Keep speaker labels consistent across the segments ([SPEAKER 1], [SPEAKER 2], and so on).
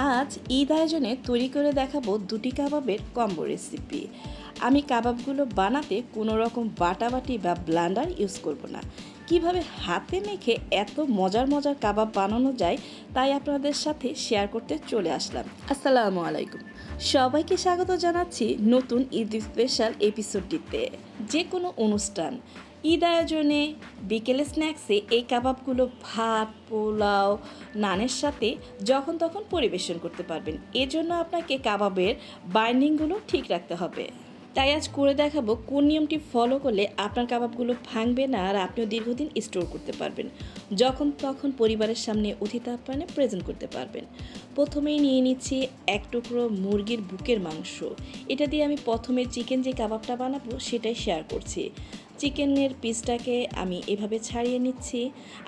[SPEAKER 1] আজ ঈদ আয়োজনে তৈরি করে দেখাবো দুটি কাবাবের কম্বো রেসিপি। আমি কাবাবগুলো বানাতে কোনো রকম বাটাবাটি বা ব্লান্ডার ইউজ করব না। কীভাবে হাতে মেখে এত মজার মজার কাবাব বানানো যায় তাই আপনাদের সাথে শেয়ার করতে চলে আসলাম। আসসালামু আলাইকুম। সবাইকে স্বাগত জানাচ্ছি নতুন ঈদ স্পেশাল এপিসোডটিতে। যে কোনো অনুষ্ঠান ঈদ আয়োজনে বিকেলে স্ন্যাক্সে এই কাবাবগুলো ভাত, পোলাও, নানের সাথে যখন তখন পরিবেশন করতে পারবেন। এজন্য আপনাকে কাবাবের বাইন্ডিংগুলো ঠিক রাখতে হবে। তাই আজ করে দেখাবো কোন নিয়মটি ফলো করলে আপনার কাবাবগুলো ভাঙবে না আর আপনিও দীর্ঘদিন স্টোর করতে পারবেন। যখন তখন পরিবারের সামনে অতিথি আপ্যায়নে প্রেজেন্ট করতে পারবেন। প্রথমেই নিয়ে নিচ্ছি এক টুকরো মুরগির বুকের মাংস। এটা দিয়ে আমি প্রথমে চিকেন যে কাবাবটা বানাবো সেটাই শেয়ার করছি। চিকেনের পিসটাকে আমি এভাবে ছাড়িয়ে নিচ্ছি।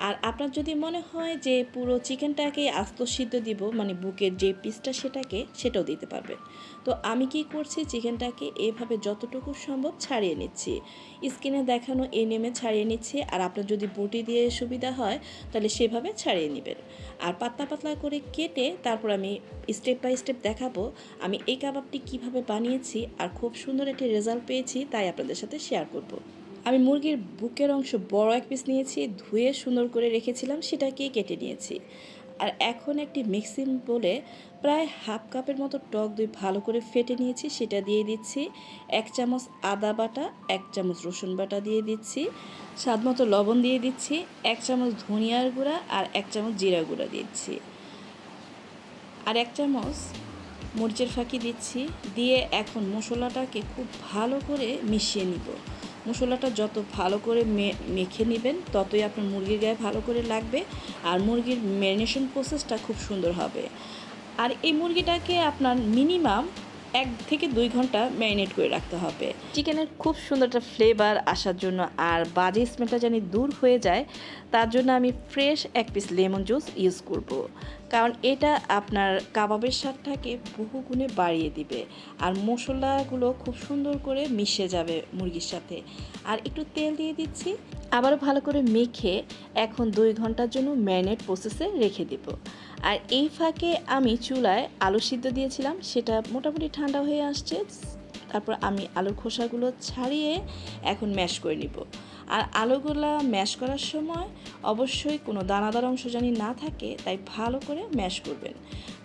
[SPEAKER 1] আর আপনার যদি মনে হয় যে পুরো চিকেনটাকে আস্ত সিদ্ধ দিব মানে বুকের যে পিসটা সেটাকে, সেটাও দিতে পারবেন। তো আমি কি করছি, চিকেনটাকে এভাবে যতটুকু সম্ভব ছাড়িয়ে নিচ্ছি। স্কিনে দেখানো এই নেমে ছাড়িয়ে নিচ্ছি, আর আপনার যদি বটি দিয়ে সুবিধা হয়, তাহলে সেভাবে ছাড়িয়ে নেবেন। আর পাতলা পাতলা করে কেটে তারপর আমি স্টেপ বাই স্টেপ দেখাবো, আমি এই কাবাবটি কীভাবে বানিয়েছি, আর খুব সুন্দর একটি রেজাল্ট পেয়েছি, তাই আপনাদের সাথে শেয়ার করব। আমি মুরগির বুকের অংশ বড় এক পিস নিয়েছি, ধুয়ে সুন্দর করে রেখেছিলাম, সেটাকেই কেটে নিয়েছি। আর এখন একটি মিক্সিং বলে প্রায় হাফ কাপের মতো টক দই ভালো করে ফেটে নিয়েছি, সেটা দিয়ে দিচ্ছি। এক চামচ আদা বাটা, এক চামচ রসুন বাটা দিয়ে দিচ্ছি। স্বাদ মতো লবণ দিয়ে দিচ্ছি, এক চামচ ধনিয়ার গুঁড়া আর এক চামচ জিরা গুঁড়া দিচ্ছি। আর এক চামচ মরিচের ফাঁকি দিচ্ছি, দিয়ে এখন মশলাটাকে খুব ভালো করে মিশিয়ে নিব। মশলাটা যত ভালো করে মেখে নেবেন, ততই আপনার মুরগির গায়ে ভালো করে লাগবে আর মুরগির ম্যারিনেশন প্রসেসটা খুব সুন্দর হবে। আর এই মুরগিটাকে আপনার মিনিমাম এক থেকে দুই ঘণ্টা ম্যারিনেট করে রাখতে হবে। চিকেনের খুব সুন্দর একটা ফ্লেভার আসার জন্য আর বাজে স্মেলটা জানি দূর হয়ে যায়, তার জন্য আমি ফ্রেশ এক পিস লেমন জুস ইউজ করব। কারণ এটা আপনার কাবাবের স্বাদটাকে বহু গুণে বাড়িয়ে দিবে আর মশলাগুলো খুব সুন্দর করে মিশে যাবে মুরগির সাথে। আর একটু তেল দিয়ে দিচ্ছি, আবারও ভালো করে মেখে এখন দুই ঘণ্টার জন্য ম্যারিনেট প্রসেসে রেখে দেব। আর এই ফাঁকে আমি চুলায় আলু সিদ্ধ দিয়েছিলাম, সেটা মোটামুটি ঠান্ডা হয়ে আসছে। তারপর আমি আলুর খোসাগুলো ছাড়িয়ে এখন ম্যাশ করে নিব। আর আলুগুলো ম্যাশ করার সময় অবশ্যই কোনো দানাদার অংশ জানি না থাকে, তাই ভালো করে ম্যাশ করবেন।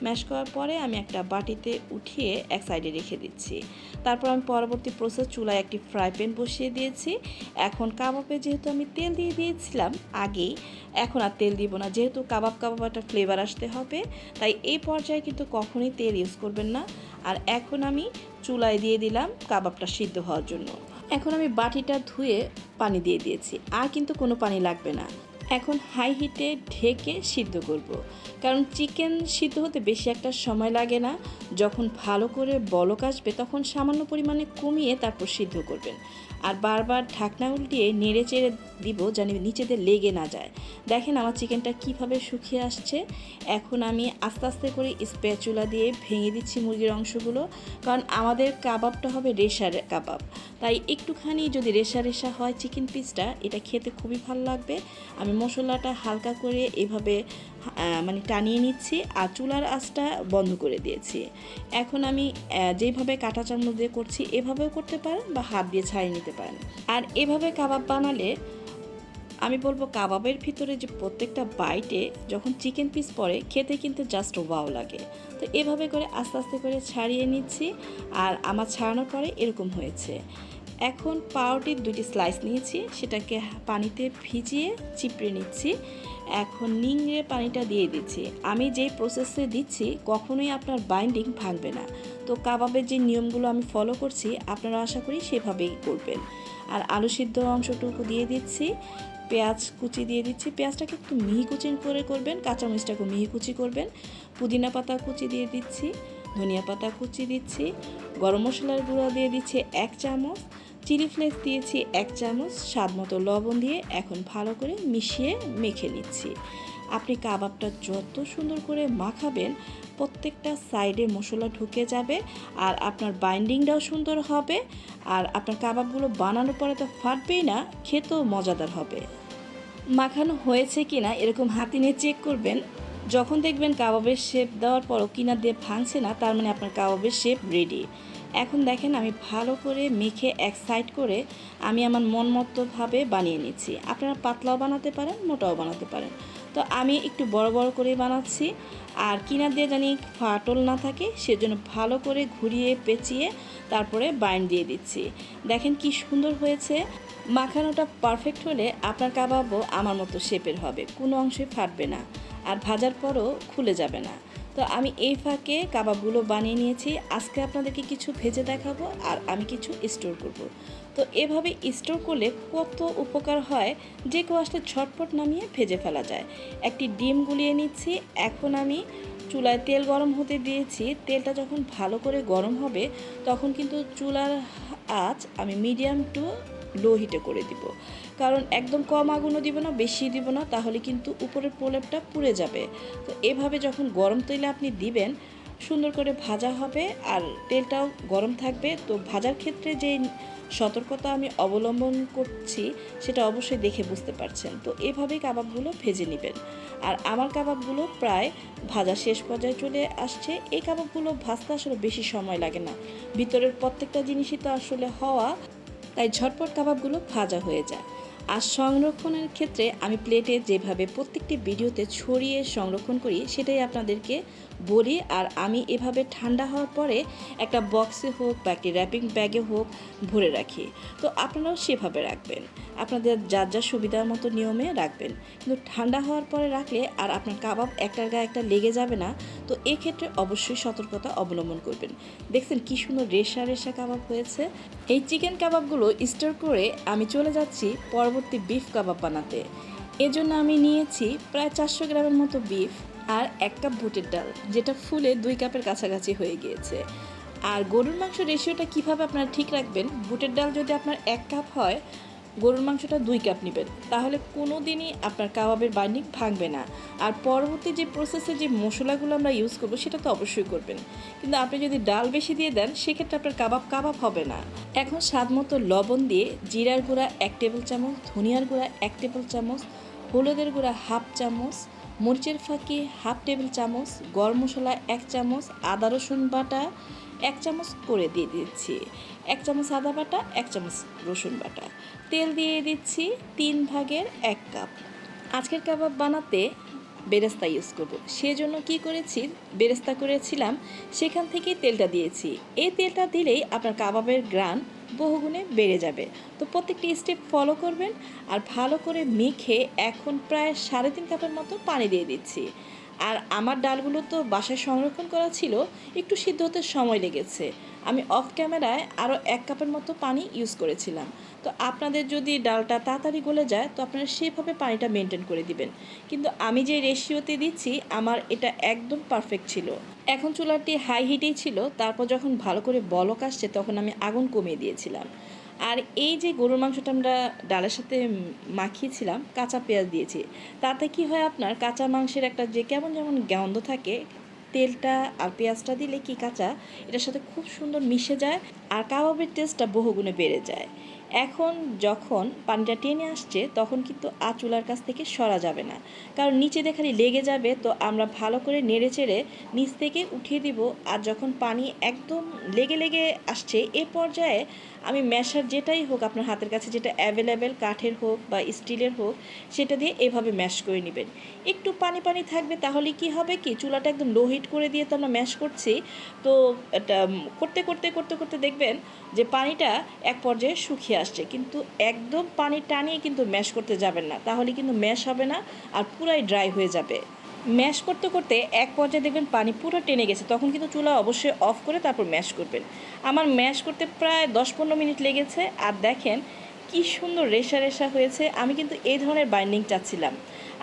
[SPEAKER 1] ম্যাশ করার পরে আমি একটা বাটিতে উঠিয়ে এক সাইডে রেখে দিচ্ছি। তারপর আমি পরবর্তী প্রসেস চুলায় একটি ফ্রাই প্যান বসিয়ে দিয়েছি। এখন কাবাবে যেহেতু আমি তেল দিয়ে দিয়েছিলাম আগেই, এখন আর তেল দিব না। যেহেতু কাবাব কাবাব একটা ফ্লেভার আসতে হবে, তাই এই পর্যায়ে কিন্তু কখনোই তেল ইউজ করবেন না। আর এখন আমি চুলায় দিয়ে দিলাম কাবাবটা সিদ্ধ হওয়ার জন্য। এখন আমি বাটিটা ধুয়ে পানি দিয়ে দিয়েছি। আর কিন্তু কোনো পানি লাগবে না। এখন হাই হিটে ঢেকে সিদ্ধ করব। কারণ চিকেন সিদ্ধ হতে বেশি একটা সময় লাগে না। যখন ভালো করে বলক আসবে, তখন সামান্য পরিমাণে কমিয়ে তারপর সিদ্ধ করবেন। আর বারবার ঢাকনা উল্টিয়ে নেড়ে চেড়ে দিব যেন নিচেতে লেগে না যায়। দেখেন আমার চিকেনটা কীভাবে শুকিয়ে আসছে। এখন আমি আস্তে আস্তে করে স্প্যাচুলা দিয়ে ভেঙে দিচ্ছি মুরগির অংশগুলো, কারণ আমাদের কাবাবটা হবে রেশার কাবাব। তাই একটুখানি যদি রেশা রেশা হয় চিকেন পিসটা, এটা খেতে খুবই ভালো লাগবে। আমি মশলাটা হালকা করে এভাবে মানে টানিয়ে নিচ্ছি আর চুলার আঁচটা বন্ধ করে দিয়েছি। এখন আমি যেভাবে কাঁটা চামচ দিয়ে করছি, এভাবেও করতে পারেন বা হাত দিয়ে ছাড়িয়ে নিতে পারেন। আর এভাবে কাবাব বানালে, আমি বলব কাবাবের ভিতরে যে প্রত্যেকটা বাইটে যখন চিকেন পিস পড়ে, খেতে কিন্তু জাস্ট ওয়াও লাগে। তো এভাবে করে আস্তে আস্তে করে ছাড়িয়ে নিচ্ছি আর আমার ছাড়ানোর পরে এরকম হয়েছে। এখন পাউরুটির দুটি স্লাইস নিয়েছি, সেটাকে পানিতে ভিজিয়ে চিপড়ে নিচ্ছি। এখন নিংড়ে পানিটা দিয়ে দিচ্ছি। আমি যেই প্রসেসে দিচ্ছি, কখনোই আপনার বাইন্ডিং ভাঙবে না। তো কাবাবের যে নিয়মগুলো আমি ফলো করছি, আপনারা আশা করি সেভাবেই করবেন। আর আলু সিদ্ধ অংশটুকু দিয়ে দিচ্ছি, পেঁয়াজ কুচি দিয়ে দিচ্ছি। পেঁয়াজটাকে একটু মিহি কুচি করে করবেন, কাঁচামরিচটাকে মিহি কুচি করবেন। পুদিনা পাতা কুচি দিয়ে দিচ্ছি, ধনিয়া পাতা কুচি দিচ্ছি, গরম মশলার গুঁড়া দিয়ে দিচ্ছি এক চামচ। চিলি ফ্লেক্স দিয়েছি এক চামচ, স্বাদ মতো লবণ দিয়ে এখন ভালো করে মিশিয়ে মেখে নিচ্ছি। আপনি কাবাবটা যত সুন্দর করে মাখাবেন, প্রত্যেকটা সাইডে মশলা ঢুকে যাবে আর আপনার বাইন্ডিংটাও সুন্দর হবে আর আপনার কাবাবগুলো বানানোর পরে তো ফাটবেই না, খেতেও মজাদার হবে। মাখানো হয়েছে কি না এরকম হাতি নিয়ে চেক করবেন। যখন দেখবেন কাবাবের শেপ দেওয়ার পরও কিনা দিয়ে ভাঙছে না, তার মানে আপনার কাবাবের শেপ রেডি এখন দেখেন আমি ভালো করে মেখে এক সাইড করে আমি আমার মন মতোভাবে বানিয়ে নিচ্ছি। আপনারা পাতলাও বানাতে পারেন, মোটাও বানাতে পারেন। তো আমি একটু বড় বড় করেই বানাচ্ছি। আর কিনার দিয়ে জানি ফাটল না থাকে, সেজন্য ভালো করে ঘুরিয়ে পেঁচিয়ে তারপরে বাইন্ড দিয়ে দিচ্ছি। দেখেন কি সুন্দর হয়েছে। মাখানোটা পারফেক্ট হলে আপনার কাবাবও আমার মতো শেপের হবে, কোনো অংশে ফাটবে না। আর ভাজার পরও খুলে যাবে না। তো আমি এই ফাঁকে কাবাবগুলো বানিয়ে নিয়েছি। আজকে আপনাদেরকে কিছু ভেজে দেখাবো আর আমি কিছু স্টোর করব। তো এভাবে স্টোর করলে কত উপকার হয়? যে কেউ আসলে ঝটপট নামিয়ে ভেজে ফেলা যায়। একটি ডিম গুলিয়ে নিচ্ছি। এখন আমি চুলায় তেল গরম হতে দিয়েছি। তেলটা যখন ভালো করে গরম হবে, তখন কিন্তু চুলার আঁচ আমি মিডিয়াম টু লো হিটে করে দিব। কারণ একদম কম আগুনও দিব না, বেশি দিব না, তাহলে কিন্তু উপরের প্রলেপটা পুড়ে যাবে। তো এভাবে যখন গরম তেলে আপনি দিবেন, সুন্দর করে ভাজা হবে আর তেলটাও গরম থাকবে। তো ভাজার ক্ষেত্রে যে সতর্কতা আমি অবলম্বন করছি, সেটা অবশ্যই দেখে বুঝতে পারছেন। তো এভাবেই কাবাবগুলো ভেজে নেবেন। আর আমার কাবাবগুলো প্রায় ভাজা শেষ পর্যায়ে চলে আসছে। এই কাবাবগুলো ভাজতে আসলে বেশি সময় লাগে না। ভিতরের প্রত্যেকটা জিনিসই তো আসলে হওয়া, তাই ঝটপট কাবাবগুলো ভাজা হয়ে যায়। আর সংরক্ষণের ক্ষেত্রে আমি প্লেটে যেভাবে প্রত্যেকটি ভিডিওতে ছড়িয়ে সংরক্ষণ করি সেটাই আপনাদেরকে বলি, আর আমি এভাবে ঠান্ডা হওয়ার পরে একটা বক্সে হোক বা একটি র্যাপিং ব্যাগে হোক ভরে রাখি। তো আপনারাও সেভাবে রাখবেন। আপনাদের যার যার সুবিধার মতো নিয়মে রাখবেন। কিন্তু ঠান্ডা হওয়ার পরে রাখলে আর আপনার কাবাব একটার গায়ে একটা লেগে যাবে না, তো এক্ষেত্রে অবশ্যই সতর্কতা অবলম্বন করবেন। দেখছেন কী সুন্দর রেশা রেশা কাবাব হয়েছে। এই চিকেন কাবাবগুলো স্টোর করে আমি চলে যাচ্ছি পরবর্তী বিফ কাবাব বানাতে। এজন্য আমি নিয়েছি প্রায় চারশো গ্রামের মতো বিফ আর এক কাপ বুটের ডাল, যেটা ফুলে দুই কাপের কাছাকাছি হয়ে গিয়েছে। আর গরুর মাংস রেশিওটা কীভাবে আপনারা ঠিক রাখবেন? বুটের ডাল যদি আপনার এক কাপ হয়, গরুর মাংসটা দুই কাপ নেবেন। তাহলে কোনো দিনই আপনার কাবাবের বাইন্ডিং ভাঙবে না। আর পরবর্তী যে প্রসেসে যে মশলাগুলো আমরা ইউজ করব, সেটা তো অবশ্যই করবেন। কিন্তু আপনি যদি ডাল বেশি দিয়ে দেন, সেক্ষেত্রে আপনার কাবাব কাবাব হবে না। এখন স্বাদ মতো লবণ দিয়ে জিরার গুঁড়া এক টেবিল চামচ, ধনিয়ার গুঁড়া এক টেবিল চামচ, হলুদের গুঁড়া হাফ চামচ মরিচের ফাঁকি হাফ টেবিল চামচ, গরম মশলা এক চামচ, আদা রসুন বাটা এক চামচ করে দিয়ে দিচ্ছি। এক চামচ আদা বাটা, এক চামচ রসুন বাটা। তেল দিয়ে দিচ্ছি তিন ভাগের এক কাপ। আজকের কাবাব বানাতে বেরেস্তা ইউজ করব। সেজন্য কি করেছি? বেরেস্তা করেছিলাম। সেখান থেকেই তেলটা দিয়েছি। এই তেলটা দিলেই আপনার কাবাবের গ্রান বহুগুণে বেড়ে যাবে। তো প্রত্যেকটি স্টেপ ফলো করবেন আর ভালো করে মেখে এখন প্রায় সাড়ে তিন কাপের মতো পানি দিয়ে দিচ্ছি। আর আমার ডালগুলো তো বাসায় সংরক্ষণ করা ছিল, একটু সিদ্ধ হতে সময় লেগেছে। আমি অফ ক্যামেরায় আরও এক কাপের মতো পানি ইউজ করেছিলাম। তো আপনাদের যদি ডালটা তাড়াতাড়ি গলে যায়, তো আপনারা সেভাবে পানিটা মেনটেন করে দিবেন। কিন্তু আমি যে রেশিওতে দিচ্ছি, আমার এটা একদম পারফেক্ট ছিল। এখন চুলাটি হাই হিটেই ছিল, তারপর যখন ভালো করে বলক আসছে, তখন আমি আগুন কমিয়ে দিয়েছিলাম। আর এই যে গরুর মাংসটা আমরা ডালের সাথে মাখিয়েছিলাম, কাঁচা পেঁয়াজ দিয়েছি, তাতে কি হয় আপনার কাঁচা মাংসের একটা যে কেমন যেমন গন্ধ থাকে, তেলটা আর পেঁয়াজটা দিলে কি কাঁচা, এটার সাথে খুব সুন্দর মিশে যায় আর কাবাবের টেস্টটা বহুগুণে বেড়ে যায়। এখন যখন পানিটা টেনে আসছে, তখন কিন্তু আচুলার কাছ থেকে সরা যাবে না। কারণ নিচে দেখালি লেগে যাবে, তো আমরা ভালো করে নেড়ে চেড়ে নিচ থেকে উঠিয়ে দিব। আর যখন পানি একদম লেগে লেগে আসছে, এ পর্যায়ে আমি ম্যাশার যেটাই হোক আপনার হাতের কাছে, যেটা অ্যাভেলেবেল কাঠের হোক বা স্টিলের হোক, সেটা দিয়ে এভাবে ম্যাশ করে নেবেন। একটু পানি পানি থাকবে, তাহলে কি হবে কি, চুলাটা একদম লো হিট করে দিয়ে তো আমরা ম্যাশ করছি। তো করতে করতে করতে করতে দেখবেন যে পানিটা এক পর্যায়ে শুকিয়ে আসছে। কিন্তু একদম পানি টানিয়ে কিন্তু ম্যাশ করতে যাবেন না। তাহলে কিন্তু ম্যাশ হবে না আর পুরাই ড্রাই হয়ে যাবে। ম্যাশ করতে করতে এক পর্যায়ে দেখবেন পানি পুরো টেনে গেছে। তখন কিন্তু চুলা অবশ্যই অফ করে তারপর ম্যাশ করবেন। আমার ম্যাশ করতে প্রায় দশ পনেরো মিনিট লেগেছে। আর দেখেন কি সুন্দর রেশা রেশা হয়েছে। আমি কিন্তু এই ধরনের বাইন্ডিং চাচ্ছিলাম।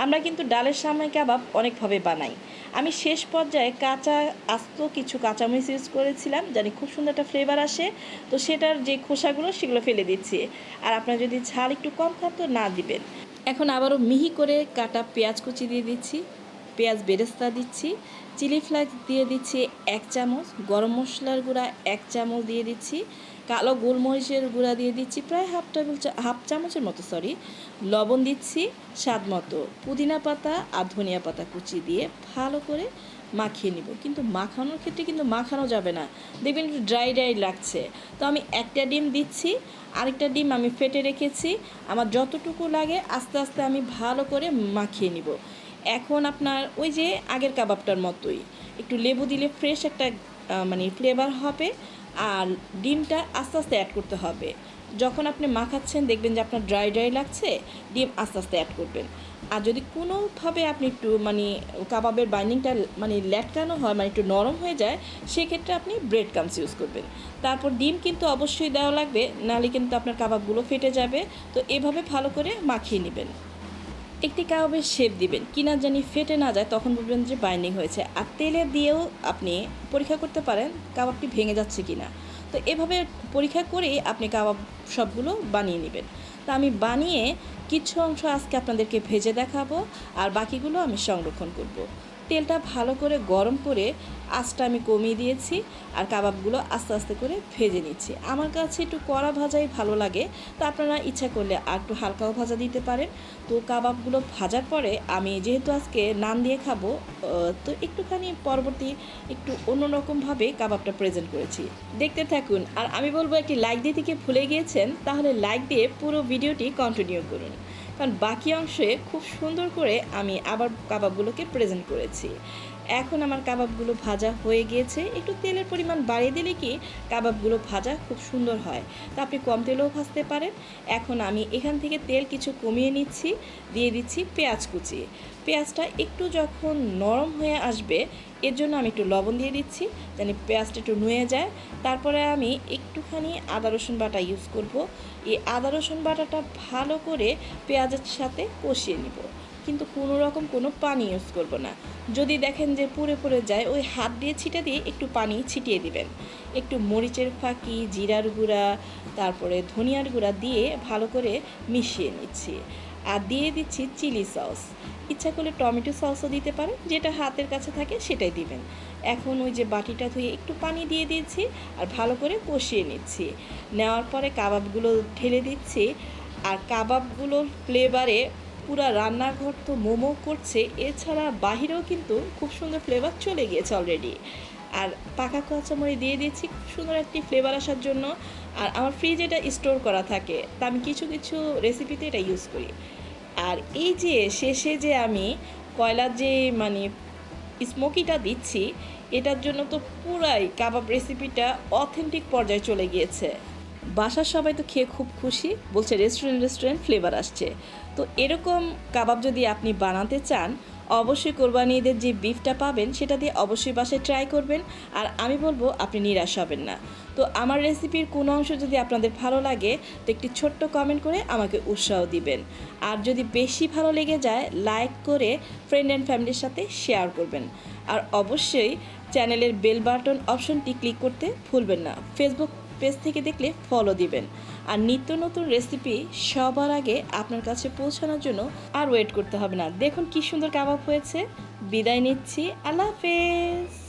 [SPEAKER 1] আমরা কিন্তু ডালের সামনে কাবাব অনেকভাবে বানাই। আমি শেষ পর্যায়ে কাঁচা আস্ত কিছু কাঁচামরিচ ইউজ করেছিলাম, জানি খুব সুন্দর একটা ফ্লেভার আসে। তো সেটার যে খোসাগুলো, সেগুলো ফেলে দিচ্ছি। আর আপনার যদি ঝাল একটু কম খান তো না দিবেন। এখন আবারও মিহি করে কাটা পেঁয়াজ কুচি দিয়ে দিচ্ছি। পেঁয়াজ বেরেস্তা দিচ্ছি, চিলি ফ্লেক্স দিয়ে দিচ্ছি এক চামচ, গরম মশলার গুঁড়া এক চামচ দিয়ে দিচ্ছি, কালো গোলমরিচের গুঁড়া দিয়ে দিচ্ছি প্রায় হাফ টেবিল হাফ চামচের মতো সরি লবণ দিচ্ছি স্বাদ মতো, পুদিনা পাতা আর ধনিয়া পাতা কুচি দিয়ে ভালো করে মাখিয়ে নিব। কিন্তু মাখানোর ক্ষেত্রে কিন্তু মাখানো যাবে না। দেখবেন একটু ড্রাই ড্রাই লাগছে। তো আমি একটা ডিম দিচ্ছি, আরেকটা ডিম আমি ফেটে রেখেছি। আমার যতটুকু লাগে আস্তে আস্তে আমি ভালো করে মাখিয়ে নিব। এখন আপনার ওই যে আগের কাবাবটার মতোই। একটু লেবু দিলে ফ্রেশ একটা মানে ফ্লেভার হবে আর ডিমটা আস্তে আস্তে অ্যাড করতে হবে। যখন আপনি মাখাচ্ছেন দেখবেন যে আপনার ড্রাই ড্রাই লাগছে, ডিম আস্তে আস্তে অ্যাড করবেন। আর যদি কোনোভাবে আপনি একটু মানে কাবাবের বাইন্ডিংটা মানে ল্যাটকানো হয় মানে একটু নরম হয়ে যায়, সেক্ষেত্রে আপনি ব্রেড কামস ইউজ করবেন। তারপর ডিম কিন্তু অবশ্যই দেওয়া লাগবে, নাহলে কিন্তু আপনার কাবাবগুলো ফেটে যাবে। তো এভাবে ভালো করে মাখিয়ে নেবেন। একটি কাবাবের শেপ দিবেন। কিনা জানি ফেটে না যায়, তখন বলবেন যে বাইন্ডিং হয়েছে। আর তেলে দিয়েও আপনি পরীক্ষা করতে পারেন কাবাবটি ভেঙে যাচ্ছে কি না তো এভাবে পরীক্ষা করেই আপনি কাবাব সবগুলো বানিয়ে নেবেন। তা আমি বানিয়ে কিছু অংশ আজকে আপনাদেরকে ভেজে দেখাবো, আর বাকিগুলো আমি সংরক্ষণ করব। তেলটা ভালো করে গরম করে আঁচটা আমি কমিয়ে দিয়েছি আর কাবাবগুলো আস্তে আস্তে করে ভেজে নিচ্ছি। আমার কাছে একটু কড়া ভাজাই ভালো লাগে, তো আপনারা ইচ্ছা করলে আর একটু হালকাও ভাজা দিতে পারেন। তো কাবাবগুলো ভাজার পরে আমি যেহেতু আজকে নান দিয়ে খাব তো একটুখানি পরবর্তী একটু অন্যরকমভাবে কাবাবটা প্রেজেন্ট করেছি। দেখতে থাকুন, আর আমি বলব একটি লাইক দিয়ে থেকে ভুলে গিয়েছেন, তাহলে লাইক দিয়ে পুরো ভিডিওটি কন্টিনিউ করুন। কারণ বাকি অংশে খুব সুন্দর করে আমি আবার কাবাবগুলোকে প্রেজেন্ট করেছি। এখন আমার কাবাবগুলো ভাজা হয়ে গিয়েছে। একটু তেলের পরিমাণ বাড়িয়ে দিলে কি কাবাবগুলো ভাজা খুব সুন্দর হয়। তা আপনি কম তেলেও ভাজতে পারেন। এখন আমি এখান থেকে তেল কিছু কমিয়ে নিচ্ছি, দিয়ে দিচ্ছি পেঁয়াজ কুচি। পেঁয়াজটা একটু যখন নরম হয়ে আসবে, এর জন্য আমি একটু লবণ দিয়ে দিচ্ছি যেন পেঁয়াজটা একটু নুয়ে যায়। তারপরে আমি একটুখানি আদা, রসুন বাটা ইউজ করব। এই আদা, রসুন বাটাটা ভালো করে পেঁয়াজের সাথে কষিয়ে নিব। কিন্তু কোনো রকম কোনো পানি ইউজ করব না। যদি দেখেন যে পুড়ে পুড়ে যায়, ওই হাত দিয়ে ছিটে দিয়ে একটু পানি ছিটিয়ে দিবেন। একটু মরিচের ফাঁকি, জিরার গুঁড়া, তারপরে ধনিয়ার গুঁড়া দিয়ে ভালো করে মিশিয়ে নিচ্ছি। আর দিয়ে দিচ্ছি চিলি সস। ইচ্ছা করলে টমেটো সসও দিতে পারেন, যেটা হাতের কাছে থাকে সেটাই দিবেন। এখন ওই যে বাটিটা ধুয়ে একটু পানি দিয়ে দিয়েছি আর ভালো করে কষিয়ে নিচ্ছি। নেওয়ার পরে কাবাবগুলো ঢেলে দিচ্ছি। আর কাবাবগুলোর ফ্লেভারে পুরা রান্নাঘর তো মোমো করছে, এছাড়া বাহিরেও কিন্তু খুব সুন্দর ফ্লেভার চলে গিয়েছে অলরেডি আর পাকা কাঁচামরি দিয়ে দিয়েছি, খুব সুন্দর একটি ফ্লেভার আসার জন্য। আর আমার ফ্রিজে এটা স্টোর করা থাকে, তা আমি কিছু কিছু রেসিপিতে এটা ইউজ করি। আর এই যে শেষে যে আমি কয়লার যে মানে স্মোকিটা দিচ্ছি, এটার জন্য তো পুরাই কাবাব রেসিপিটা অথেন্টিক পর্যায়ে চলে গিয়েছে। বাসার সবাই তো খেয়ে খুব খুশি, বলছে রেস্টুরেন্ট রেস্টুরেন্ট ফ্লেভার আসছে। তো এরকম কাবাব যদি আপনি বানাতে চান, অবশ্যই কোরবানি ঈদের যে বিফটা পাবেন, সেটা দিয়ে অবশ্যই বাসায় ট্রাই করবেন। আর আমি বলব, আপনি নিরাশ হবেন না। তো আমার রেসিপির কোনো অংশ যদি আপনাদের ভালো লাগে, তো একটি ছোট্ট কমেন্ট করে আমাকে উৎসাহ দিবেন। আর যদি বেশি ভালো লেগে যায় লাইক করে ফ্রেন্ড অ্যান্ড ফ্যামিলির সাথে শেয়ার করবেন। আর অবশ্যই চ্যানেলের বেল বাটন অপশনটি ক্লিক করতে ভুলবেন না। ফেসবুক পেজ থেকে দেখলে ফলো দিবেন। আর নিত্য নতুন রেসিপি সবার আগে আপনার কাছে পৌঁছানোর জন্য আর ওয়েট করতে হবে না। দেখুন কি সুন্দর কাবাব হয়েছে। বিদায় নিচ্ছি। আল্লাহ হাফেজ।